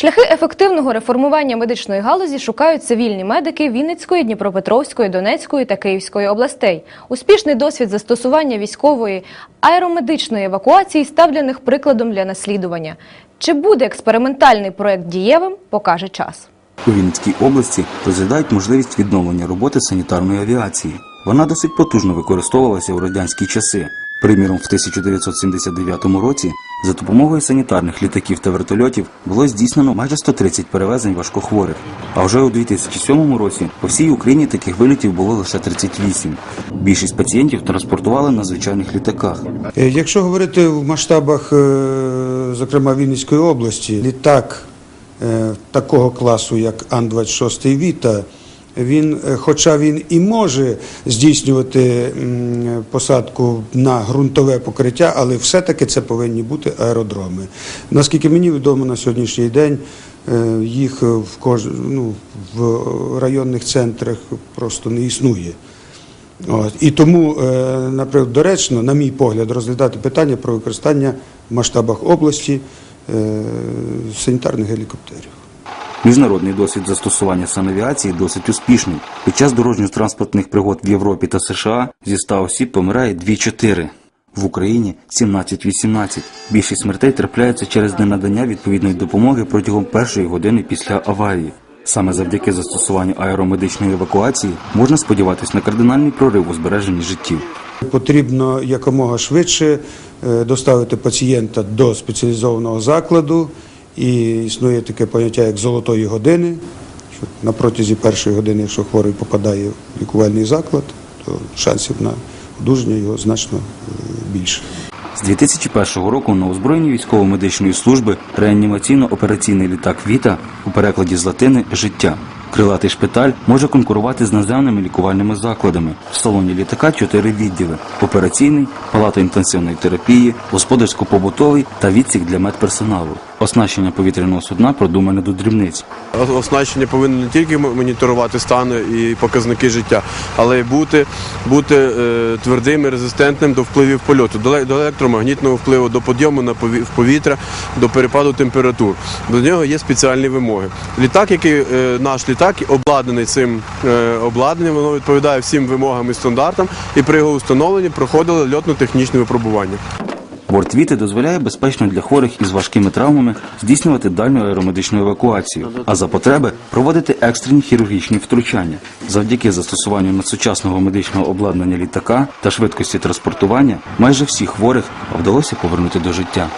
Шляхи ефективного реформування медичної галузі шукають цивільні медики Вінницької, Дніпропетровської, Донецької та Київської областей. Успішний досвід застосування військової аеромедичної евакуації став для них прикладом для наслідування. Чи буде експериментальний проект дієвим, покаже час. У Вінницькій області розглядають можливість відновлення роботи санітарної авіації. Вона досить потужно використовувалася у радянські часи. Приміром, в 1979 році за допомогою санітарних літаків та вертольотів було здійснено майже 130 перевезень важкохворих. А вже у 2007 році по всій Україні таких вилітів було лише 38. Більшість пацієнтів транспортували на звичайних літаках. Е, Якщо говорити в масштабах, е, зокрема Вінницької області, літак е, такого класу, як Ан-26 Віта, він, е, хоча він і може здійснювати посадку на ґрунтове покриття, але все-таки це повинні бути аеродроми. Наскільки мені відомо на сьогоднішній день, е, їх в, кож... ну, в районних центрах просто не існує. От. І тому, е, наприклад, доречно, на мій погляд, розглядати питання про використання в масштабах області санітарних гелікоптерів. Міжнародний досвід застосування санавіації досить успішний. Під час дорожньо-транспортних пригод в Європі та США зі 100 осіб помирає 2-4. В Україні 17-18. Більшість смертей трапляються через ненадання відповідної допомоги протягом першої години після аварії. Саме завдяки застосуванню аеромедичної евакуації можна сподіватися на кардинальний прорив у збереженні життів. Потрібно якомога швидше е, доставити пацієнта до спеціалізованого закладу, і існує таке поняття як золотої години. Що на протязі першої години, якщо хворий попадає в лікувальний заклад, то шансів на одужання його значно е, більше. З 2001 року на озброєнні військово-медичної служби реанімаційно-операційний літак Віта у перекладі з латини життя. Крилатий шпиталь може конкурувати з наземними лікувальними закладами. В салоні літака чотири відділи: операційний, палата інтенсивної терапії, господарсько-побутовий та відсік для медперсоналу. Оснащення повітряного судна продумане до дрібниць. Оснащення повинно не тільки моніторувати стан і показники життя, але й бути, бути е, твердим і резистентним до впливів польоту, до, до електромагнітного впливу, до підйому на пові- в повітря, до перепаду температур. До нього є спеціальні вимоги. Літак, який е, наш літак, обладнаний цим е, обладнанням, воно відповідає всім вимогам і стандартам, і при його встановленні проходили льотно-технічне випробування. Борт Віти дозволяє безпечно для хворих із важкими травмами здійснювати дальню аеромедичну евакуацію, а за потреби проводити екстрені хірургічні втручання. Завдяки застосуванню надсучасного медичного обладнання літака та швидкості транспортування майже всіх хворих вдалося повернути до життя.